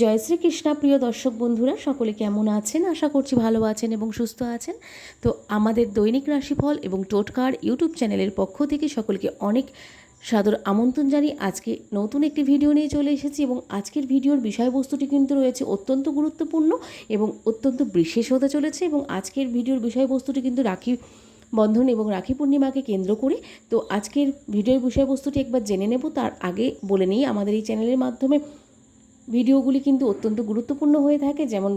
জয় শ্রীকৃষ্ণা, প্রিয় দর্শক বন্ধুরা, সকলে কেমন আছেন? আশা করছি ভালো আছেন এবং সুস্থ আছেন। তো আমাদের দৈনিক রাশিফল এবং টোটকার ইউটিউব চ্যানেলের পক্ষ থেকে সকলকে অনেক সাদর আমন্ত্রণ জানিয়ে আজকে নতুন একটি ভিডিও নিয়ে চলে এসেছি এবং আজকের ভিডিওর বিষয়বস্তুটি কিন্তু রয়েছে অত্যন্ত গুরুত্বপূর্ণ এবং অত্যন্ত বিশেষ হতে চলেছে এবং আজকের ভিডিওর বিষয়বস্তুটি কিন্তু রাখি বন্ধন এবং রাখি পূর্ণিমাকে কেন্দ্র করে। তো আজকের ভিডিওর বিষয়বস্তুটি একবার জেনে নেব, তার আগে বলে নিই, আমাদের এই চ্যানেলের মাধ্যমে ভিডিওগুলি কিন্তু অত্যন্ত গুরুত্বপূর্ণ হয়ে থাকে, যেমন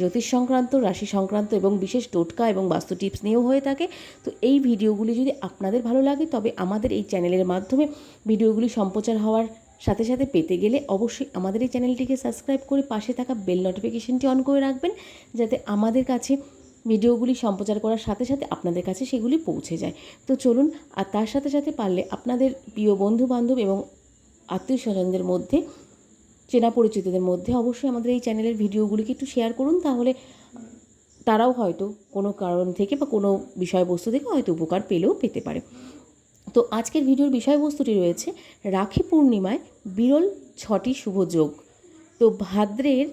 জ্যোতিষ সংক্রান্ত রাশি সংক্রান্ত এবং বিশেষ টোটকা এবং বাস্তু টিপস নিয়েও হয়ে থাকে। তো এই ভিডিওগুলি যদি আপনাদের ভালো লাগে, তবে আমাদের এই চ্যানেলের মাধ্যমে ভিডিওগুলি সম্প্রচার হওয়ার সাথে সাথে পেতে গেলে অবশ্যই আমাদের এই চ্যানেলটিকে সাবস্ক্রাইব করে পাশে থাকা বেল নোটিফিকেশনটি অন করে রাখবেন, যাতে আমাদের কাছে ভিডিওগুলি সম্প্রচার করার সাথে সাথে আপনাদের কাছে সেগুলি পৌঁছে যায়। তো চলুন, আর তার সাথে সাথে পারলে আপনাদের প্রিয় বন্ধু বান্ধব এবং আত্মীয় স্বজনদের মধ্যে চেনা পরিচিতদের মধ্যে অবশ্যই আমাদের এই চ্যানেলের ভিডিওগুলিকে একটু শেয়ার করুন, তাহলে তারাও হয়তো কোনো কারণ থেকে বা কোনো বিষয়বস্তু থেকে হয়তো উপকার পেলেও পেতে পারে। তো আজকের ভিডিওর বিষয়বস্তুটি রয়েছে, রাখি পূর্ণিমায় বিরল ছটি শুভ যোগ। তো ভাদ্রের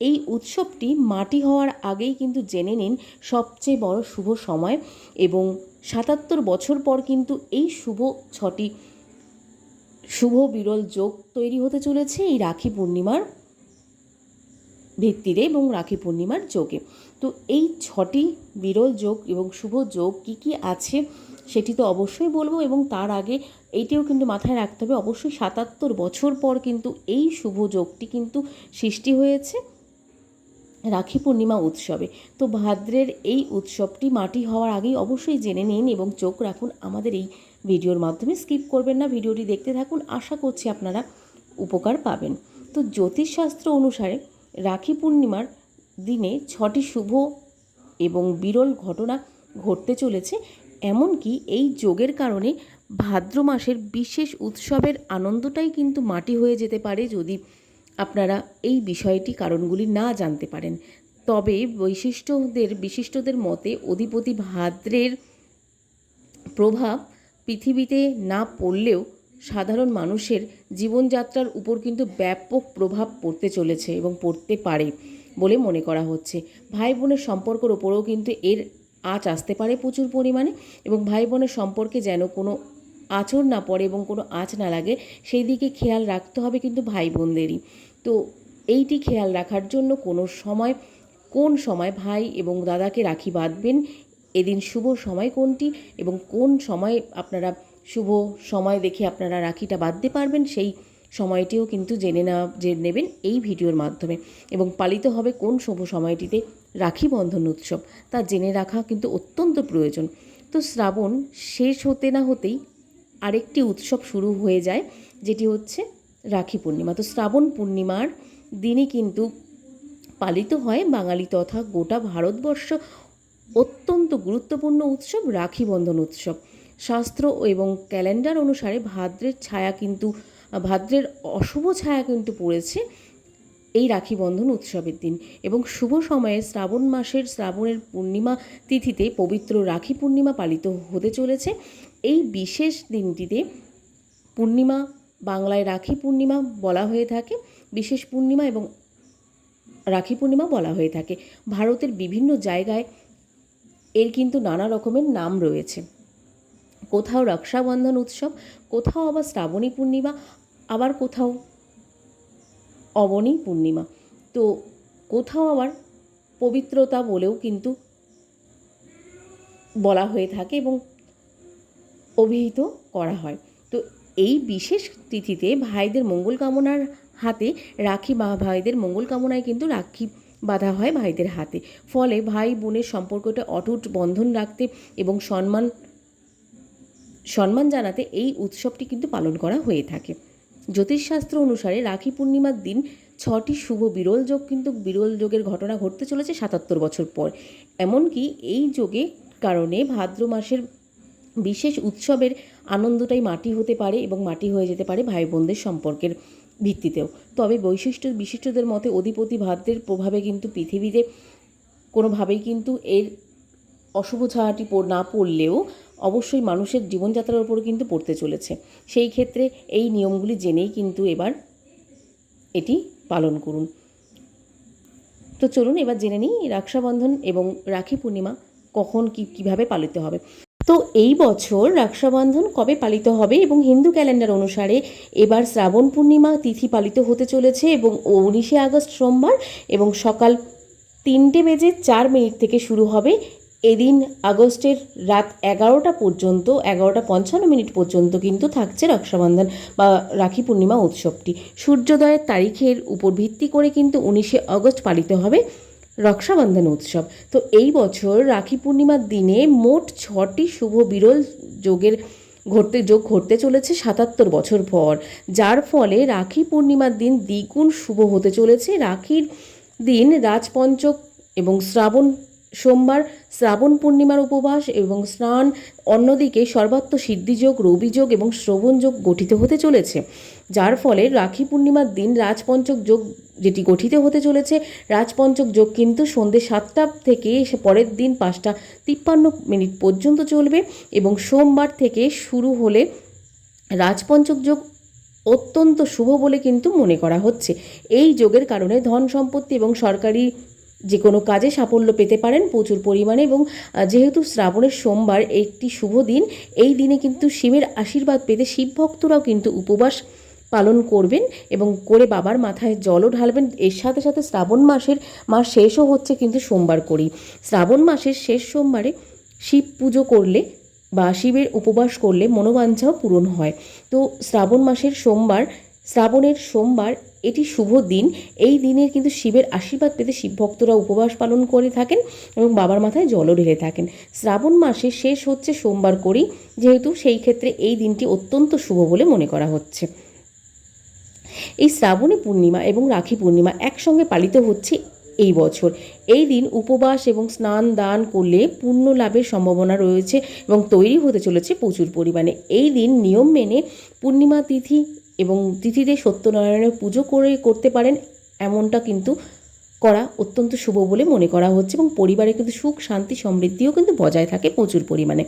এই উৎসবটি মাটি হওয়ার আগেই কিন্তু জেনে নিন সবচেয়ে বড় শুভ সময় এবং সাতাত্তর বছর পর কিন্তু এই শুভ ছটি শুভ বিরল যোগ তৈরি হতে চলেছে এই রাখি পূর্ণিমার ভিত্তিতে এবং রাখি পূর্ণিমার যোগে। তো এই ছটি বিরল যোগ এবং শুভ যোগ কী কী আছে সেটি তো অবশ্যই বলব এবং তার আগে এইটিও কিন্তু মাথায় রাখতে হবে, অবশ্যই সাতাত্তর বছর পর কিন্তু এই শুভ যোগটি কিন্তু সৃষ্টি হয়েছে রাখি পূর্ণিমা উৎসবে। তো ভাদ্রের এই উৎসবটি মাটি হওয়ার আগেই অবশ্যই জেনে নিন এবং চোখ রাখুন আমাদের এই ভিডিওর মাধ্যমে স্কিপ করবেন না, ভিডিওটি দেখতে থাকুন। আশা করছি আপনারা উপকার পাবেন। তো জ্যোতিষশাস্ত্র অনুসারে রাখি পূর্ণিমার দিনে ছটি শুভ এবং বিরল ঘটনা ঘটতে চলেছে। এমনকি এই যোগের কারণে ভাদ্র মাসের বিশেষ উৎসবের আনন্দটাই কিন্তু মাটি হয়ে যেতে পারে যদি আপনারা এই বিষয়টি কারণগুলি না জানতে পারেন। তবে বৈশিষ্ট্যদের, বিশিষ্টদের মতে অধিপতি ভাদ্রের প্রভাব পৃথিবীতে না পড়লেও সাধারণ মানুষের জীবনযাত্রার উপর কিন্তু ব্যাপক প্রভাব পড়তে চলেছে এবং পড়তে পারে বলে মনে করা হচ্ছে। ভাই বোনের সম্পর্কের ওপরেও কিন্তু এর আঁচ আসতে পারে প্রচুর পরিমাণে এবং ভাই বোনের সম্পর্কে যেন কোনো আচর না পড়ে এবং কোনো আঁচ না লাগে, সেই দিকে খেয়াল রাখতে হবে কিন্তু ভাই বোনদেরই তো এইটি খেয়াল রাখার জন্য কোনো সময়, কোন সময় ভাই এবং দাদাকে রাখি বাঁধবেন এদিন শুভ সময় কোনটি এবং কোন সময় আপনারা শুভ সময় দেখে আপনারা রাখিটা বাঁধতে পারবেন, সেই সময়টিও কিন্তু জেনে নেওয়া, জেনে নেবেন এই ভিডিওর মাধ্যমে। এবং পালিত হবে কোন শুভ সময়টিতে রাখি বন্ধন উৎসব, তা জেনে রাখা কিন্তু অত্যন্ত প্রয়োজন। তো শ্রাবণ শেষ হতে না হতেই আরেকটি উৎসব শুরু হয়ে যায়, যেটি হচ্ছে রাখি পূর্ণিমা। তো শ্রাবণ পূর্ণিমার দিনই কিন্তু পালিত হয় বাঙালি তথা গোটা ভারতবর্ষ অত্যন্ত গুরুত্বপূর্ণ উৎসব রাখি বন্ধন উৎসব। শাস্ত্র এবং ক্যালেন্ডার অনুসারে ভাদ্রের ছায়া কিন্তু, ভাদ্রের অশুভ ছায়া কিন্তু পড়েছে এই রাখি বন্ধন উৎসবের দিন। এবং শুভ সময়ে শ্রাবণ মাসের শ্রাবণের পূর্ণিমা তিথিতে পবিত্র রাখি পূর্ণিমা পালিত হতে চলেছে। এই বিশেষ দিনটিতে পূর্ণিমা, বাংলায় রাখি পূর্ণিমা বলা হয়ে থাকে। বিশেষ পূর্ণিমা এবং রাখি পূর্ণিমা বলা হয়ে থাকে। ভারতের বিভিন্ন জায়গায় এর কিন্তু নানা রকমের নাম রয়েছে। কোথাও রক্ষাবন্ধন উৎসব, কোথাও আবার শ্রাবণী পূর্ণিমা, আবার কোথাও অবনী পূর্ণিমা। তো কোথাও আবার পবিত্রতা বলেও কিন্তু বলা হয়ে থাকে এবং অভিহিত করা হয়। তো এই বিশেষ তিথিতে ভাইদের মঙ্গল কামনার হাতে রাখি ভাইদের মঙ্গল কামনায় কিন্তু রাখি বাঁধা হয় ভাইদের হাতে। ফলে ভাই বোনের সম্পর্কটা অটুট বন্ধন রাখতে এবং সম্মান সম্মান জানাতে এই উৎসবটি কিন্তু পালন করা হয়ে থাকে। জ্যোতিষশাস্ত্র অনুসারে রাখি পূর্ণিমার দিন ছটি শুভ বিরল যোগ কিন্তু বিরল যোগের ঘটনা ঘটতে চলেছে সাতাত্তর বছর পর। এমনকি এই যোগে কারণে ভাদ্র মাসের বিশেষ উৎসবের আনন্দটাই মাটি হতে পারে এবং মাটি হয়ে যেতে পারে ভাই বোনদের সম্পর্কের। ভিত্তিতেও। তবে বৈশিষ্ট্য, বিশিষ্টদের মতে অধিপতি ভাদ্রের প্রভাবে কিন্তু পৃথিবীতে কোনোভাবেই কিন্তু এর অশুভ ছায়াটি না পড়লেও অবশ্যই মানুষের জীবনযাত্রার উপর কিন্তু পড়তে চলেছে। সেই ক্ষেত্রে এই নিয়মগুলি জেনেই কিন্তু এবার এটি পালন করুন। তো চলুন এবার জেনে নিই রক্ষাবন্ধন এবং রাখি পূর্ণিমা কখন কি, কীভাবে পালিত হবে। তো এই বছর রক্ষাবন্ধন কবে পালিত হবে এবং হিন্দু ক্যালেন্ডার অনুসারে এবার শ্রাবণ পূর্ণিমা তিথি পালিত হতে চলেছে এবং উনিশে আগস্ট সোমবার এবং সকাল তিনটে বেজে চার মিনিট থেকে শুরু হবে। এদিন আগস্টের রাত এগারোটা পর্যন্ত, এগারোটা পঞ্চান্ন মিনিট পর্যন্ত কিন্তু থাকছে রক্ষাবন্ধন বা রাখি পূর্ণিমা উৎসবটি। সূর্যোদয়ের তারিখের উপর ভিত্তি করে কিন্তু উনিশে আগস্ট পালিত হবে। রক্ষাবন্ধন উৎসব। তো এই বছর রাখি পূর্ণিমার দিনে মোট ছটি শুভ বিরল যোগের ঘটতে, যোগ ঘটতে চলেছে সাতাত্তর বছর পর। যার ফলে রাখি পূর্ণিমার দিন দ্বিগুণ শুভ হতে চলেছে। রাখির দিন রাজপঞ্চক এবং শ্রাবণ সোমবার শ্রাবণ পূর্ণিমার উপবাস এবং স্নান, অন্যদিকে সর্বাত্ম সিদ্ধিযোগ, রবিযোগ এবং শ্রবণযোগ গঠিত হতে চলেছে। যার ফলে রাখি পূর্ণিমার দিন রাজপঞ্চক যোগ যেটি গঠিত হতে চলেছে, রাজপঞ্চক যোগ কিন্তু সন্ধ্যে সাতটা থেকে পরের দিন পাঁচটা তিপ্পান্ন মিনিট পর্যন্ত চলবে এবং সোমবার থেকে শুরু হলে রাজপঞ্চক যোগ অত্যন্ত শুভ বলে কিন্তু মনে করা হচ্ছে। এই যোগের কারণে ধন সম্পত্তি এবং সরকারি যে কোনো কাজে সাফল্য পেতে পারেন প্রচুর পরিমাণে এবং যেহেতু শ্রাবণের সোমবার একটি শুভ দিন, এই দিনে কিন্তু শিবের আশীর্বাদ পেতে শিব ভক্তরাও কিন্তু উপবাস পালন করবেন এবং করে বাবার মাথায় জলও ঢালবেন। এর সাথে সাথে শ্রাবণ মাসের, মাস শেষও হচ্ছে কিন্তু সোমবার করি। শ্রাবণ মাসের শেষ সোমবারে শিব পুজো করলে বা শিবের উপবাস করলে মনোবাঞ্ছাও পূরণ হয়। তো শ্রাবণ মাসের সোমবার, শ্রাবণের সোমবার এটি শুভ দিন। এই দিনের কিন্তু শিবের আশীর্বাদ পেতে শিব ভক্তরা উপবাস পালন করে থাকেন এবং বাবার মাথায় জলও ঢেলে থাকেন। শ্রাবণ মাসে শেষ হচ্ছে সোমবার করি, যেহেতু সেই ক্ষেত্রে এই দিনটি অত্যন্ত শুভ বলে মনে করা হচ্ছে। এই শ্রাবণী পূর্ণিমা এবং রাখি পূর্ণিমা একসঙ্গে পালিত হচ্ছে এই বছর। এই দিন উপবাস এবং স্নান দান করলে পুণ্য লাভের সম্ভাবনা রয়েছে এবং তৈরি হতে চলেছে প্রচুর পরিমাণে। এই দিন নিয়ম মেনে পূর্ণিমা তিথি এবং তিথিতে সত্যনারায়ণের পুজো করে করতে পারেন, এমনটা কিন্তু করা অত্যন্ত শুভ বলে মনে করা হচ্ছে এবং পরিবারে কিন্তু সুখ, শান্তি, সমৃদ্ধিও কিন্তু বজায় থাকে প্রচুর পরিমাণে।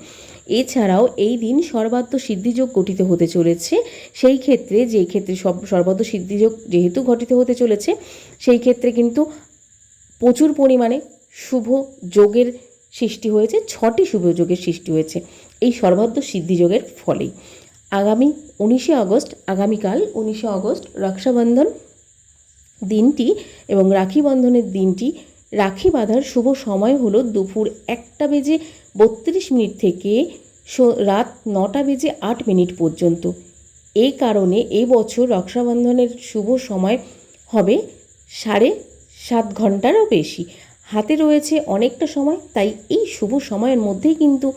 এছাড়াও এই দিন সর্বাত্ম সিদ্ধিযোগ গঠিত হতে চলেছে। সেই ক্ষেত্রে, যেই ক্ষেত্রে সব, সর্বাত্ম সিদ্ধিযোগ যেহেতু ঘটিত হতে চলেছে, সেই ক্ষেত্রে কিন্তু প্রচুর পরিমাণে শুভ যোগের সৃষ্টি হয়েছে, ছটি শুভ যোগের সৃষ্টি হয়েছে। এই সর্বাত্ম সিদ্ধিযোগের ফলেই। আগামী উনিশে আগস্ট, আগামীকাল উনিশে আগস্ট রক্ষাবন্ধন দিনটি এবং রাখি বন্ধনের দিনটি। রাখি বাঁধার শুভ সময় হলো দুপুর একটা বেজে বত্রিশ মিনিট থেকে রাত নটা বেজে আট মিনিট পর্যন্ত। এই কারণে এই বছর রক্ষাবন্ধনের শুভ সময় হবে সাড়ে সাত ঘন্টারও বেশি। হাতে রয়েছে অনেকটা সময়, তাই এই শুভ সময়ের মধ্যেই কিন্তু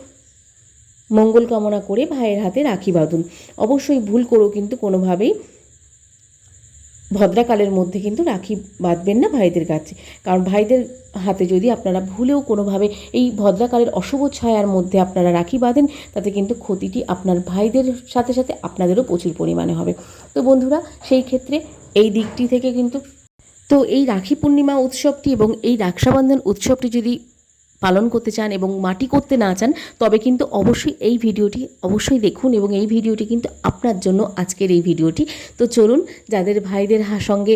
মঙ্গল কামনা করে ভাইয়ের হাতে রাখি বাঁধুন। অবশ্যই ভুল করেও কিন্তু কোনোভাবেই ভদ্রাকালের মধ্যে কিন্তু রাখি বাঁধবেন না ভাইদের কাছে। কারণ ভাইদের হাতে যদি আপনারা ভুলেও কোনোভাবে এই ভদ্রাকালের অশুভ ছায়ার মধ্যে আপনারা রাখি বাঁধেন, তাতে কিন্তু ক্ষতিটি আপনার ভাইদের সাথে সাথে আপনাদেরও প্রচুর পরিমাণে হবে। তো বন্ধুরা, সেই ক্ষেত্রে এই দিকটি থেকে কিন্তু তো এই রাখি পূর্ণিমা উৎসবটি এবং এই রাক্ষাবন্ধন উৎসবটি যদি পালন করতে চান এবং মাটি করতে না চান, তবে কিন্তু অবশ্যই এই ভিডিওটি অবশ্যই দেখুন এবং এই ভিডিওটি কিন্তু আপনার জন্য আজকের এই ভিডিওটি। তো চলুন, যাদের ভাইদের সঙ্গে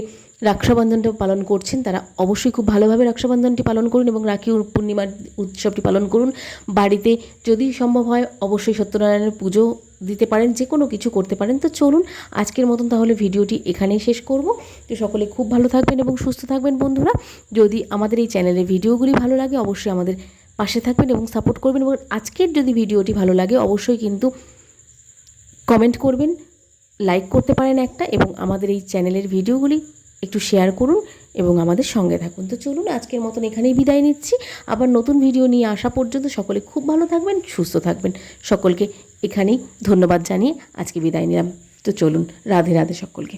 রাক্ষাবন্ধনটা পালন করছেন, তারা অবশ্যই খুব ভালোভাবে রাক্ষাবন্ধনটি পালন করুন এবং রাখি পূর্ণিমার উৎসবটি পালন করুন। বাড়িতে যদি সম্ভব হয়, অবশ্যই সত্যনারায়ণের পুজো দিতে পারেন, যে কোনো কিছু করতে পারেন। তো চলুন, আজকের মতন তাহলে ভিডিওটি এখানেই শেষ করব। তো সকলে খুব ভালো থাকবেন এবং সুস্থ থাকবেন বন্ধুরা। যদি আমাদের এই চ্যানেলের ভিডিওগুলি ভালো লাগে, অবশ্যই আমাদের পাশে থাকবেন এবং সাপোর্ট করবেন এবং আজকের যদি ভিডিওটি ভালো লাগে, অবশ্যই কিন্তু কমেন্ট করবেন, লাইক করতে পারেন একটা এবং আমাদের এই চ্যানেলের ভিডিওগুলি একটু শেয়ার করুন এবং আমাদের সঙ্গে থাকুন। তো চলুন, আজকের মতন এখানেই বিদায় নিচ্ছি। আবার নতুন ভিডিও নিয়ে আসা পর্যন্ত সকলে খুব ভালো থাকবেন, সুস্থ থাকবেন। সকলকে এখানেই ধন্যবাদ জানিয়ে আজকে বিদায় নিলাম। তো চলুন, রাধে রাধে সকলকে।